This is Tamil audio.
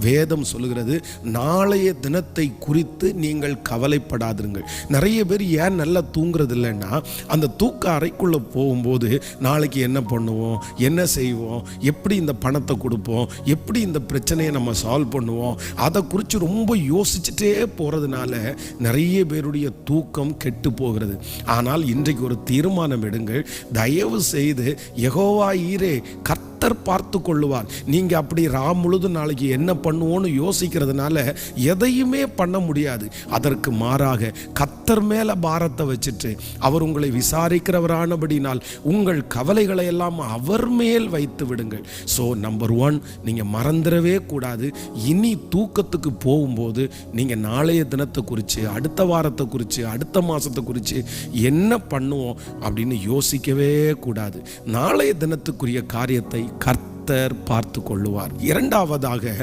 வேதம் சொல்லுகிறது நாளைய தினத்தை குறித்து நீங்கள் கவலைப்படாதிருங்கள். நிறைய பேர் ஏன் நல்லா தூங்குறது இல்லைன்னா அந்த தூக்க அறைக்குள்ளே போகும்போது நாளைக்கு என்ன பண்ணுவோம் என்ன செய்வோம் எப்படி இந்த பணத்தை கொடுப்போம் எப்படி இந்த பிரச்சனையை நம்ம சால்வ் பண்ணுவோம் அதை குறித்து ரொம்ப யோசிச்சுட்டே போகிறதுனால நிறைய பேருடைய தூக்கம் கெட்டு போகிறது. ஆனால் இன்றைக்கு ஒரு தீர்மானம் எடுங்கள். தயவு செய்து எகோவா ஈரே கர்த்தர் பார்த்து கொள்ளுவார். நீங்க அப்படி ராம் முழுதும் நாளைக்கு என்ன பண்ணுவோன்னு யோசிக்கிறதுனால எதையுமே பண்ண முடியாது. அதற்கு மாறாக கர்த்தர் மேல பாரத்தை வச்சுட்டு அவர் உங்களை விசாரிக்கிறவரானபடினால் உங்கள் கவலைகளை எல்லாம் அவர் மேல் வைத்து விடுங்கள். ஸோ நம்பர் ஒன் நீங்க மறந்துடவே கூடாது. இனி தூக்கத்துக்கு போகும்போது நீங்க நாளைய தினத்தை குறித்து அடுத்த வாரத்தை குறித்து அடுத்த மாதத்தை குறித்து என்ன பண்ணுவோம் அப்படின்னு யோசிக்கவே கூடாது. நாளைய தினத்துக்குரிய காரியத்தை கர்த்தர் பார்த்து கொள்ளுவார் இரண்டாவதாக